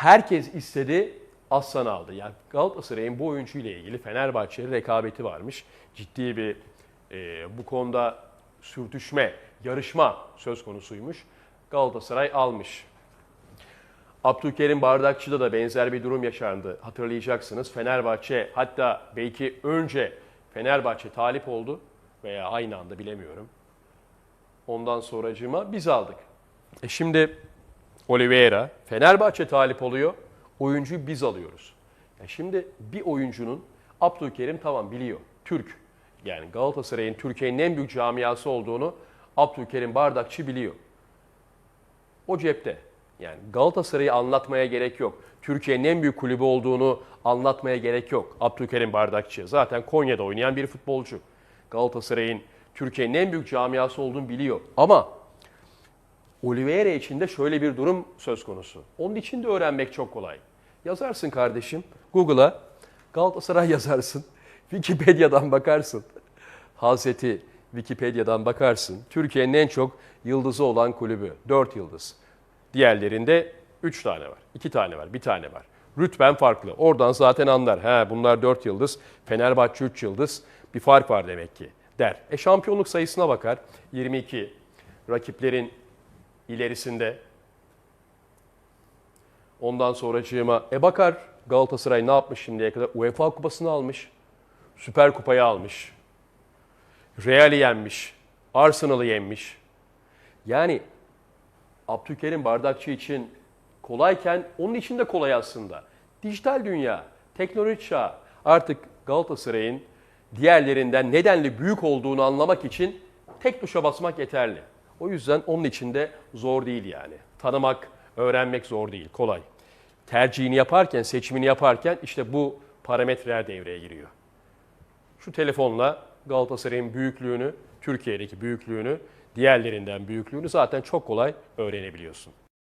Herkes istedi, Aslan aldı. Yani Galatasaray'ın bu oyuncu ile ilgili Fenerbahçe'nin rekabeti varmış. Ciddi bir e, bu konuda sürtüşme, yarışma söz konusuymuş. Galatasaray almış. Abdülkerim Bardakçı'da da benzer bir durum yaşandı. Hatırlayacaksınız Fenerbahçe hatta belki önce Fenerbahçe talip oldu veya aynı anda bilemiyorum. Ondan sonracığıma biz aldık. E şimdi Oliveira Fenerbahçe talip oluyor. Oyuncuyu biz alıyoruz. Ya şimdi bir oyuncunun Abdülkerim tamam biliyor. Türk. Yani Galatasaray'ın Türkiye'nin en büyük camiası olduğunu Abdülkerim Bardakçı biliyor. O cepte. Yani Galatasaray'ı anlatmaya gerek yok. Türkiye'nin en büyük kulübü olduğunu anlatmaya gerek yok. Abdülkerim Bardakçı zaten Konya'da oynayan bir futbolcu. Galatasaray'ın Türkiye'nin en büyük camiası olduğunu biliyor. Ama Oliveira için de şöyle bir durum söz konusu. Onun için de öğrenmek çok kolay. Yazarsın kardeşim Google'a Galatasaray yazarsın. Wikipedia'dan bakarsın. Hazreti Wikipedia'dan bakarsın. Türkiye'nin en çok yıldızı olan kulübü. 4 yıldız. Diğerlerinde 3 tane var. 2 tane var. 1 tane var. Rütben farklı. Oradan zaten anlar. He bunlar 4 yıldız. Fenerbahçe 3 yıldız. Bir fark var demek ki der. E şampiyonluk sayısına bakar. 22. Rakiplerin ilerisinde. Ondan sonracığıma e bakar Galatasaray ne yapmış şimdiye kadar? UEFA kupasını almış. Süper kupayı almış. Real'i yenmiş. Arsenal'ı yenmiş. Yani Abdülkerim Bardakçı için kolayken onun için de kolay aslında. Dijital dünya, teknoloji çağı artık Galatasaray'ın diğerlerinden nedenli büyük olduğunu anlamak için tek tuşa basmak yeterli. O yüzden onun için de zor değil yani. Tanımak, öğrenmek zor değil, kolay. Tercihini yaparken, seçimini yaparken işte bu parametreler devreye giriyor. Şu telefonla Galatasaray'ın büyüklüğünü, Türkiye'deki büyüklüğünü, diğerlerinden büyüklüğünü zaten çok kolay öğrenebiliyorsun.